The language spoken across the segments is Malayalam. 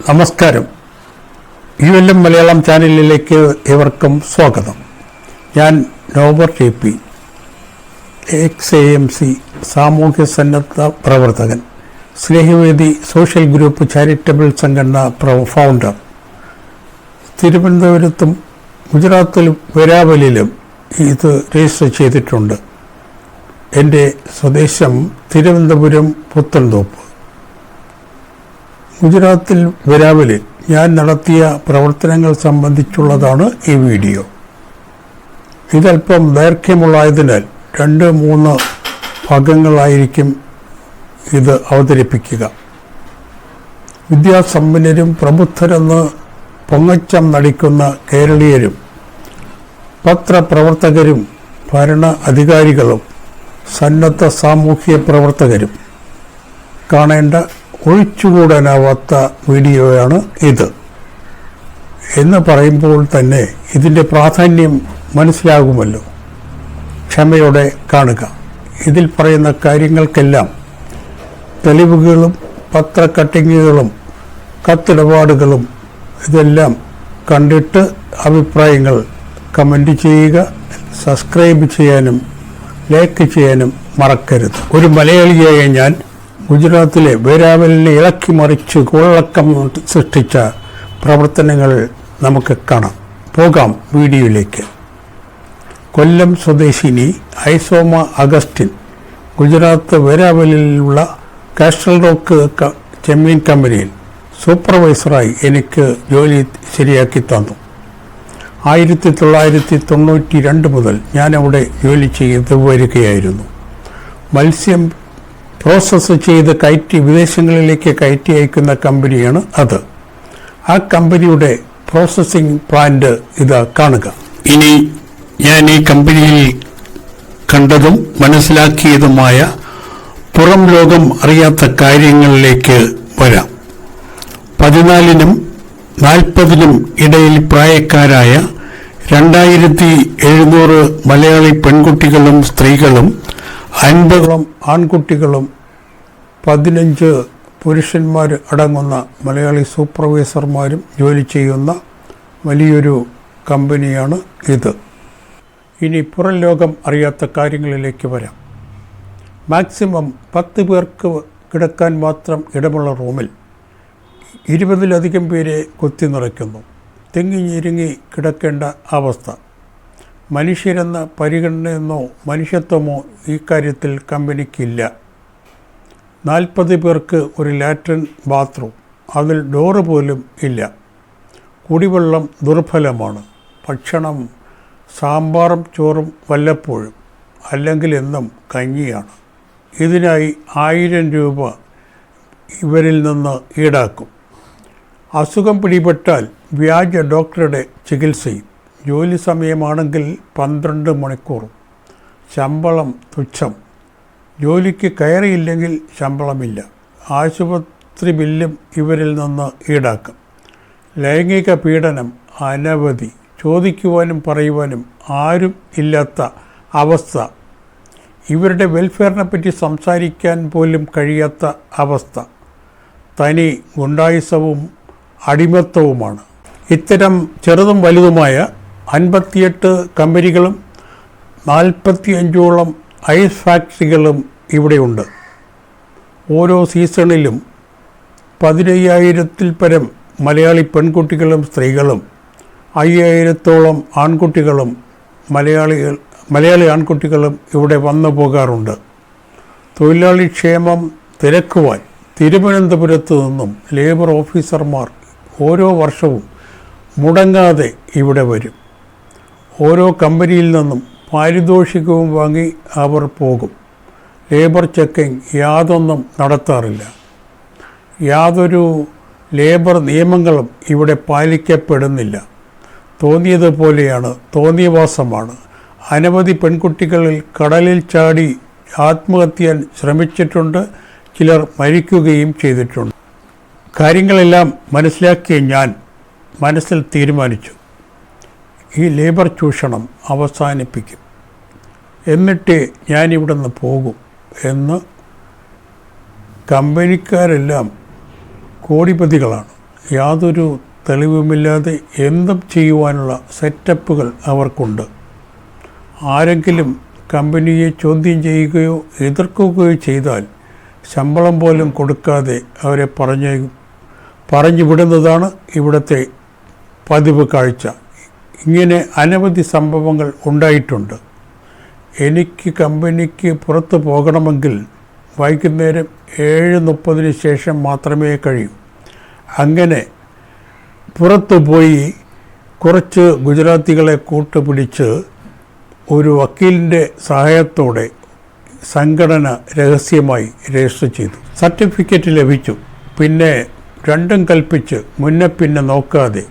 നമസ്കാരം. യു എൽ എം മലയാളം ചാനലിലേക്ക് ഏവർക്കും സ്വാഗതം. ഞാൻ Norbert T P X A M C സാമൂഹ്യ സന്നദ്ധ പ്രവർത്തകൻ സ്നേഹവേദി സോഷ്യൽ ഗ്രൂപ്പ് ചാരിറ്റബിൾ സംഘടന ഫൗണ്ടർ തിരുവനന്തപുരത്തും ഗുജറാത്തിലും വെരാവലിലും ഇത് രജിസ്റ്റർ ചെയ്തിട്ടുണ്ട്. എന്റെ സ്വദേശം തിരുവനന്തപുരം പുത്തൻതോപ്പ്. ഗുജറാത്തിൽ വെരാവലിൽ ഞാൻ നടത്തിയ പ്രവർത്തനങ്ങൾ സംബന്ധിച്ചുള്ളതാണ് ഈ വീഡിയോ. ഇതല്പം ദൈർഘ്യമുള്ളതിനാൽ രണ്ട് മൂന്ന് ഭാഗങ്ങളായിരിക്കും ഇത് അവതരിപ്പിക്കുക. വിദ്യാസമ്പന്നരും പ്രബുദ്ധരെന്ന് പൊങ്ങച്ചം നടിക്കുന്ന കേരളീയരും പത്രപ്രവർത്തകരും ഭരണ അധികാരികളും സന്നദ്ധ സാമൂഹ്യ പ്രവർത്തകരും. കാണേണ്ട ഒഴിച്ചുകൂടാനാവാത്ത വീഡിയോയാണ് ഇത്. എന്ന് പറയുമ്പോൾ തന്നെ ഇതിന്റെ പ്രാധാന്യം മനസ്സിലാകുമല്ലോ. ക്ഷമയോടെ കാണുക. ഇതിൽ പറയുന്ന കാര്യങ്ങൾക്കെല്ലാം തെളിവുകളും പത്ര പത്രക്കട്ടിങ്ങുകളും കത്തിടപാടുകളും ഇതെല്ലാം കണ്ടിട്ട് അഭിപ്രായങ്ങൾ കമന്റ് ചെയ്യുക സബ്സ്ക്രൈബ് ചെയ്യാനും ലൈക്ക് ചെയ്യാനും മറക്കരുത്. ഒരു മലയാളിയായ ഞാൻ ഗുജറാത്തിലെ വേരാവലിനെ ഇളക്കി മറിച്ച് കോളക്കം സൃഷ്ടിച്ച പ്രവർത്തനങ്ങൾ നമുക്ക് കാണാം. പോകാം വീഡിയോയിലേക്ക്. കൊല്ലം സ്വദേശിനി ഐസോമ അഗസ്റ്റിൻ ഗുജറാത്ത് വേരാവലിലുള്ള കാസ്റ്റൽ റോക്ക് ചെമ്മീൻ കമ്പനിയിൽ സൂപ്പർവൈസറായി എനിക്ക് ജോലി ശരിയാക്കി തന്നു. ആയിരത്തി തൊള്ളായിരത്തി തൊണ്ണൂറ്റി രണ്ട് മുതൽ ഞാനവിടെ ജോലി ചെയ്ത് വരികയായിരുന്നു മത്സ്യം പ്രോസസ്സ് ചെയ്ത് കയറ്റി വിദേശങ്ങളിലേക്ക് കയറ്റി അയക്കുന്ന കമ്പനിയാണ് അത്. ആ കമ്പനിയുടെ പ്രോസസ്സിംഗ് പ്ലാന്റ് ഇത് കാണുക. ഇനി ഞാൻ ഈ കമ്പനിയിൽ കണ്ടതും മനസ്സിലാക്കിയതുമായ പുറം ലോകം അറിയാത്ത കാര്യങ്ങളിലേക്ക് വരാം. പതിനാലിനും നാൽപ്പതിനും ഇടയിൽ പ്രായക്കാരായ രണ്ടായിരത്തി എഴുന്നൂറ് മലയാളി പെൺകുട്ടികളും സ്ത്രീകളും അൻപതോളം ആൺകുട്ടികളും പതിനഞ്ച് പുരുഷന്മാർ അടങ്ങുന്ന മലയാളി സൂപ്പർവൈസർമാരും ജോലി ചെയ്യുന്ന വലിയൊരു കമ്പനിയാണ് ഇത്. ഇനി പുറം ലോകം അറിയാത്ത കാര്യങ്ങളിലേക്ക് വരാം. മാക്സിമം പത്ത് പേർക്ക് കിടക്കാൻ മാത്രം ഇടമുള്ള റൂമിൽ ഇരുപതിലധികം പേരെ കൊത്തി നിറയ്ക്കുന്നു. തെങ്ങിഞ്ഞിരുങ്ങി ഞെരുങ്ങി കിടക്കേണ്ട അവസ്ഥ. മനുഷ്യരെന്ന പരിഗണനയെന്നോ മനുഷ്യത്വമോ ഈ കാര്യത്തിൽ കമ്പനിക്കില്ല. നാൽപ്പത് പേർക്ക് ഒരു ലാട്രിൻ ബാത്റൂം അതിൽ ഡോറ് പോലും ഇല്ല. കുടിവെള്ളം ദുർബലമാണ്. ഭക്ഷണം സാമ്പാറും ചോറും വല്ലപ്പോഴും അല്ലെങ്കിൽ എന്നും കഞ്ഞിയാണ്. ഇതിനായി ആയിരം രൂപ ഇവരിൽ നിന്ന് ഈടാക്കും. അസുഖം പിടിപെട്ടാൽ വ്യാജ ഡോക്ടറുടെ ചികിത്സയും. ജോലി സമയമാണെങ്കിൽ പന്ത്രണ്ട് മണിക്കൂറും ശമ്പളം തുച്ഛം. ജോലിക്ക് കയറിയില്ലെങ്കിൽ ശമ്പളമില്ല. ആശുപത്രി ബില്ലും ഇവരിൽ നിന്ന് ഈടാക്കും. ലൈംഗിക പീഡനം അനവധി. ചോദിക്കുവാനും പറയുവാനും ആരും ഇല്ലാത്ത അവസ്ഥ. ഇവരുടെ വെൽഫെയറിനെ പറ്റി സംസാരിക്കാൻ പോലും കഴിയാത്ത അവസ്ഥ. തനി ഗുണ്ടായുസവും അടിമത്തവുമാണ്. ഇത്തരം ചെറുതും വലുതുമായ അൻപത്തിയെട്ട് കമ്പനികളും നാൽപ്പത്തി അഞ്ചോളം ഐസ് ഫാക്ടറികളും ഇവിടെയുണ്ട്. ഓരോ സീസണിലും പതിനയ്യായിരത്തിൽ പരം മലയാളി പെൺകുട്ടികളും സ്ത്രീകളും അയ്യായിരത്തോളം ആൺകുട്ടികളും മലയാളികൾ മലയാളി ആൺകുട്ടികളും ഇവിടെ വന്നു പോകാറുണ്ട്. തൊഴിലാളി ക്ഷേമം തിരക്കുവാൻ തിരുവനന്തപുരത്ത് നിന്നും ലേബർ ഓഫീസർമാർ ഓരോ വർഷവും മുടങ്ങാതെ ഇവിടെ വരും. ഓരോ കമ്പനിയിൽ നിന്നും പാരിതോഷികവും വാങ്ങി അവർ പോകും. ലേബർ ചെക്കിംഗ് യാതൊന്നും നടത്താറില്ല. യാതൊരു ലേബർ നിയമങ്ങളും ഇവിടെ പാലിക്കപ്പെടുന്നില്ല. തോന്നിയതുപോലെയാണ് തോന്നിയവാസമാണ്. അനവധി പെൺകുട്ടികളിൽ കടലിൽ ചാടി ആത്മഹത്യ ശ്രമിച്ചിട്ടുണ്ട് ചിലർ മരിക്കുകയും ചെയ്തിട്ടുണ്ട്. കാര്യങ്ങളെല്ലാം മനസ്സിലാക്കിയ ഞാൻ മനസ്സിൽ തീരുമാനിച്ചു. ഈ ലേബർ ചൂഷണം അവസാനിപ്പിക്കും. എന്നിട്ട് ഞാനിവിടുന്ന് പോകും എന്ന് കമ്പനിക്കാരെല്ലാം കോടിപതികളാണ്. യാതൊരു തെളിവുമില്ലാതെ എന്തും ചെയ്യുവാനുള്ള സെറ്റപ്പുകൾ അവർക്കുണ്ട്. ആരെങ്കിലും കമ്പനിയെ ചോദ്യം ചെയ്യുകയോ എതിർക്കുകയോ ചെയ്താൽ ശമ്പളം പോലും കൊടുക്കാതെ അവരെ പറഞ്ഞു പറഞ്ഞു വിടുന്നതാണ് ഇവിടുത്തെ പതിവ് കാഴ്ച. ഇങ്ങനെ അനവധി സംഭവങ്ങൾ ഉണ്ടായിട്ടുണ്ട്. എനിക്ക് കമ്പനിക്ക് പുറത്തു പോകണമെങ്കിൽ വൈകുന്നേരം ഏഴ് മുപ്പതിന് ശേഷം മാത്രമേ കഴിയൂ. അങ്ങനെ പുറത്തു പോയി കുറച്ച് ഗുജറാത്തികളെ കൂട്ടുപിടിച്ച് ഒരു വക്കീലിന്റെ സഹായത്തോടെ സംഘടന രഹസ്യമായി രജിസ്റ്റർ ചെയ്തു. സർട്ടിഫിക്കറ്റ് ലഭിച്ചു. പിന്നെ രണ്ടും കൽപ്പിച്ച് മുന്നെ പിന്നെ നോക്കാതെ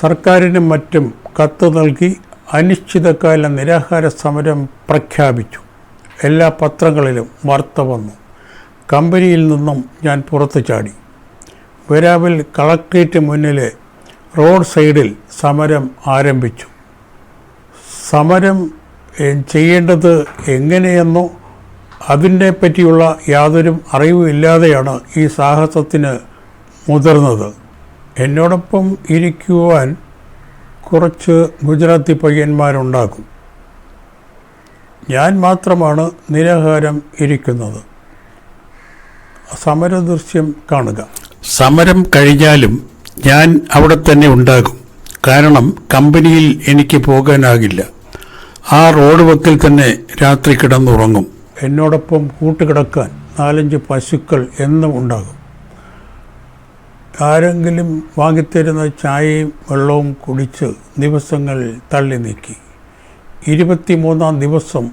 സർക്കാരിനും മറ്റും കത്ത് നൽകി അനിശ്ചിതകാല നിരാഹാര സമരം പ്രഖ്യാപിച്ചു. എല്ലാ പത്രങ്ങളിലും വാർത്ത വന്നു. കമ്പനിയിൽ നിന്നും ഞാൻ പുറത്തു ചാടി. വരാവിൽ കളക്ട്രേറ്റ് മുന്നിലെ റോഡ് സൈഡിൽ സമരം ആരംഭിച്ചു. സമരം ചെയ്യേണ്ടത് എങ്ങനെയെന്നോ അതിനെ പറ്റിയുള്ള യാതൊരു അറിവുമില്ലാതെയാണ് ഈ സാഹസത്തിന് മുതിർന്നത്. എന്നോടൊപ്പം ഇരിക്കുവാൻ കുറച്ച് ഗുജറാത്തി പയ്യന്മാരുണ്ടാക്കും. ഞാൻ മാത്രമാണ് നിരാഹാരം ഇരിക്കുന്നത്. സമരദൃശ്യം കാണുക. സമരം കഴിഞ്ഞാലും ഞാൻ അവിടെ തന്നെ ഉണ്ടാകും. കാരണം കമ്പനിയിൽ എനിക്ക് പോകാനാകില്ല. ആ റോഡ് വക്കിൽ തന്നെ രാത്രി കിടന്നുറങ്ങും. എന്നോടൊപ്പം കൂട്ടുകിടക്കാൻ നാലഞ്ച് പശുക്കൾ എന്നും ഉണ്ടാകും. ആരെങ്കിലും വാങ്ങിത്തരുന്ന ചായയും വെള്ളവും കുടിച്ച് ദിവസങ്ങൾ തള്ളി നീക്കി. ഇരുപത്തിമൂന്നാം ദിവസം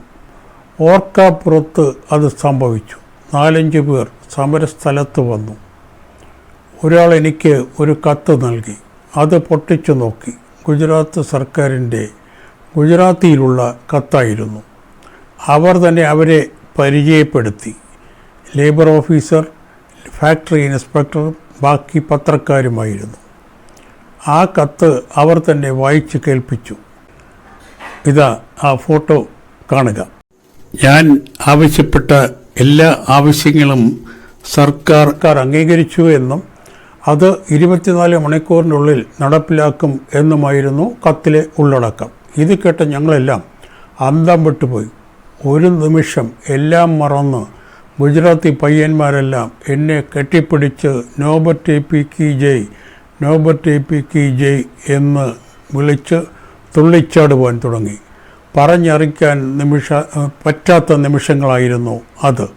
ഓർക്കാപ്പുറത്ത് അത് സംഭവിച്ചു. നാലഞ്ച് പേർ സമരസ്ഥലത്ത് വന്നു. ഒരാൾ എനിക്ക് ഒരു കത്ത് നൽകി. അത് പൊട്ടിച്ചു നോക്കി. ഗുജറാത്ത് സർക്കാരിന്റെ ഗുജറാത്തിയിലുള്ള കത്തായിരുന്നു. അവർ തന്നെ അവരെ പരിചയപ്പെടുത്തി. ലേബർ ഓഫീസർ ഫാക്ടറി ഇൻസ്പെക്ടർ ബാക്കി പത്രക്കാരുമായിരുന്നു. ആ കത്ത് അവർ തന്നെ വായിച്ച് കേൾപ്പിച്ചു. ഇതാ ആ ഫോട്ടോ കാണുക. ഞാൻ ആവശ്യപ്പെട്ട എല്ലാ ആവശ്യങ്ങളും സർക്കാർ സർക്കാർ അംഗീകരിച്ചു എന്നും അത് ഇരുപത്തിനാല് മണിക്കൂറിനുള്ളിൽ നടപ്പിലാക്കും എന്നുമായിരുന്നു കത്തിലെ ഉള്ളടക്കം. ഇത് കേട്ട ഞങ്ങളെല്ലാം അന്തം വിട്ടുപോയി. ഒരു നിമിഷം എല്ലാം മറന്ന് ഗുജറാത്തി പയ്യന്മാരെല്ലാം എന്നെ കെട്ടിപ്പിടിച്ച് നോബർട്ട് എ പി കി ജയ് നോബർട്ട് എ പി കി ജയ് എന്ന് വിളിച്ച് തുള്ളിച്ചാടുവാൻ തുടങ്ങി. പറഞ്ഞറിയിക്കാൻ നിമിഷ പറ്റാത്ത നിമിഷങ്ങളായിരുന്നു അത്.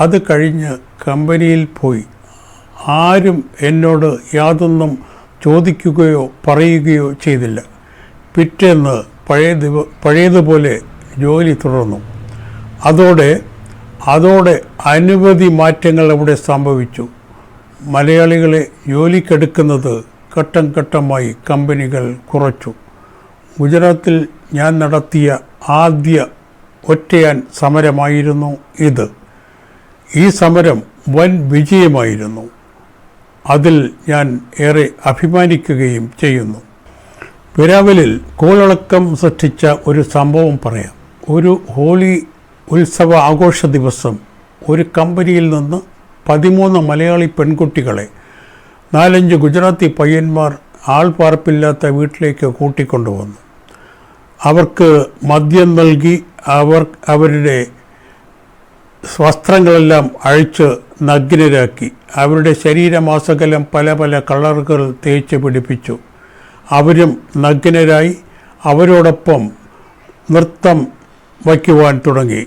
അത് കഴിഞ്ഞ് കമ്പനിയിൽ പോയി. ആരും എന്നോട് യാതൊന്നും ചോദിക്കുകയോ പറയുകയോ ചെയ്തില്ല. പിറ്റേന്ന് പഴയ പഴയതുപോലെ ജോലി തുടർന്നു. അതോടെ അതോടെ അനവധി മാറ്റങ്ങൾ അവിടെ സംഭവിച്ചു. മലയാളികളെ ജോലിക്കെടുക്കുന്നത് ഘട്ടം ഘട്ടമായി കമ്പനികൾ കുറച്ചു. ഗുജറാത്തിൽ ഞാൻ നടത്തിയ ആദ്യ ഒറ്റയാൻ സമരമായിരുന്നു ഇത്. ഈ സമരം വൻ വിജയമായിരുന്നു. അതിൽ ഞാൻ ഏറെ അഭിമാനിക്കുകയും ചെയ്യുന്നു. പിരാവലിൽ കോളിളക്കം സൃഷ്ടിച്ച ഒരു സംഭവം പറയാം. ഒരു ഹോളി ഉത്സവ ആഘോഷ ദിവസം. ഒരു കമ്പനിയിൽ നിന്ന് പതിമൂന്ന് മലയാളി പെൺകുട്ടികളെ നാലഞ്ച് ഗുജറാത്തി പയ്യന്മാർ ആൾപ്പാർപ്പില്ലാത്ത വീട്ടിലേക്ക് കൂട്ടിക്കൊണ്ടുവന്നു. അവർക്ക് മദ്യം നൽകി അവർ അവരുടെ വസ്ത്രങ്ങളെല്ലാം അഴിച്ച് നഗ്നരാക്കി. അവരുടെ ശരീരമാസകലം പല പല കളറുകൾ തേച്ച് പിടിപ്പിച്ചു. അവരും നഗ്നരായി അവരോടൊപ്പം നൃത്തം വയ്ക്കുവാൻ തുടങ്ങി.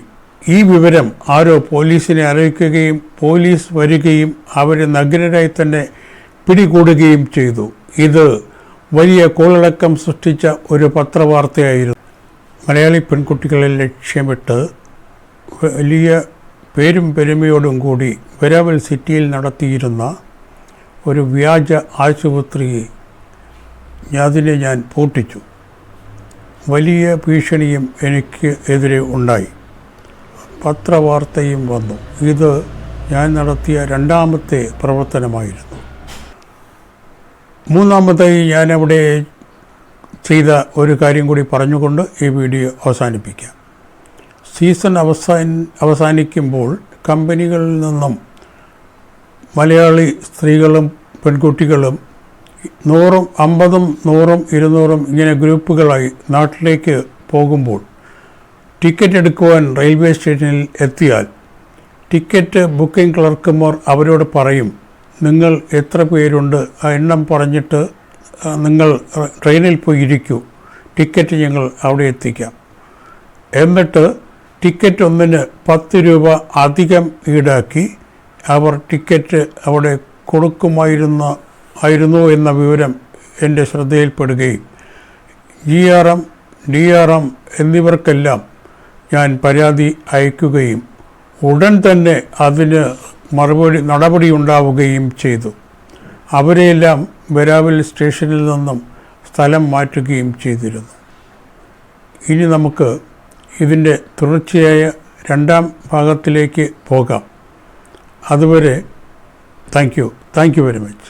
ഈ വിവരം ആരോ പോലീസിനെ അറിയിക്കുകയും പോലീസ് വരികയും അവരെ നഗ്നരായി തന്നെ പിടികൂടുകയും ചെയ്തു. ഇത് വലിയ കോളിളക്കം സൃഷ്ടിച്ച ഒരു പത്രവാർത്തയായിരുന്നു. മലയാളി പെൺകുട്ടികളെ ലക്ഷ്യമിട്ട് വലിയ പേരും പെരുമയോടും കൂടി വരാവൽ സിറ്റിയിൽ നടത്തിയിരുന്ന ഒരു വ്യാജ ആശുപത്രി അതിനെ ഞാൻ പൂട്ടിച്ചു. വലിയ ഭീഷണിയും എനിക്ക് എതിരെ ഉണ്ടായി. പത്രവാർത്തയും വന്നു. ഇത് ഞാൻ നടത്തിയ രണ്ടാമത്തെ പ്രവർത്തനമായിരുന്നു. മൂന്നാമതായി ഞാനവിടെ ചെയ്ത ഒരു കാര്യം കൂടി പറഞ്ഞുകൊണ്ട് ഈ വീഡിയോ അവസാനിപ്പിക്കാം. സീസൺ അവസാൻ അവസാനിക്കുമ്പോൾ കമ്പനികളിൽ നിന്നും മലയാളി സ്ത്രീകളും പെൺകുട്ടികളും നൂറും അമ്പതും നൂറും ഇരുന്നൂറും ഇങ്ങനെ ഗ്രൂപ്പുകളായി നാട്ടിലേക്ക് പോകുമ്പോൾ ടിക്കറ്റ് എടുക്കുവാൻ റെയിൽവേ സ്റ്റേഷനിൽ എത്തിയാൽ ടിക്കറ്റ് ബുക്കിംഗ് ക്ലർക്കുമാർ അവരോട് പറയും നിങ്ങൾ എത്ര പേരുണ്ട്? ആ എണ്ണം പറഞ്ഞിട്ട് നിങ്ങൾ ട്രെയിനിൽ പോയി ഇരിക്കൂ. ടിക്കറ്റ് ഞങ്ങൾ അവിടെ എത്തിക്കാം. എന്നിട്ട് ടിക്കറ്റ് ഒന്നിന് പത്ത് രൂപ അധികം ഈടാക്കി അവർ ടിക്കറ്റ് അവിടെ കൊടുക്കുമായിരുന്ന ആയിരുന്നു എന്ന വിവരം എന്റെ ശ്രദ്ധയിൽപ്പെടുകയും. G R M D R M എന്നിവർക്കെല്ലാം ഞാൻ പരാതി അയക്കുകയും ഉടൻ തന്നെ അതിന് മറുപടി നടപടി ഉണ്ടാവുകയും ചെയ്തു. അവരെയെല്ലാം വെരാവൽ സ്റ്റേഷനിൽ നിന്നും സ്ഥലം മാറ്റുകയും ചെയ്തിരുന്നു. ഇനി നമുക്ക് ഇതിന്റെ തുടർച്ചയായ രണ്ടാം ഭാഗത്തിലേക്ക് പോകാം. അതുവരെ thank you. Thank you very much.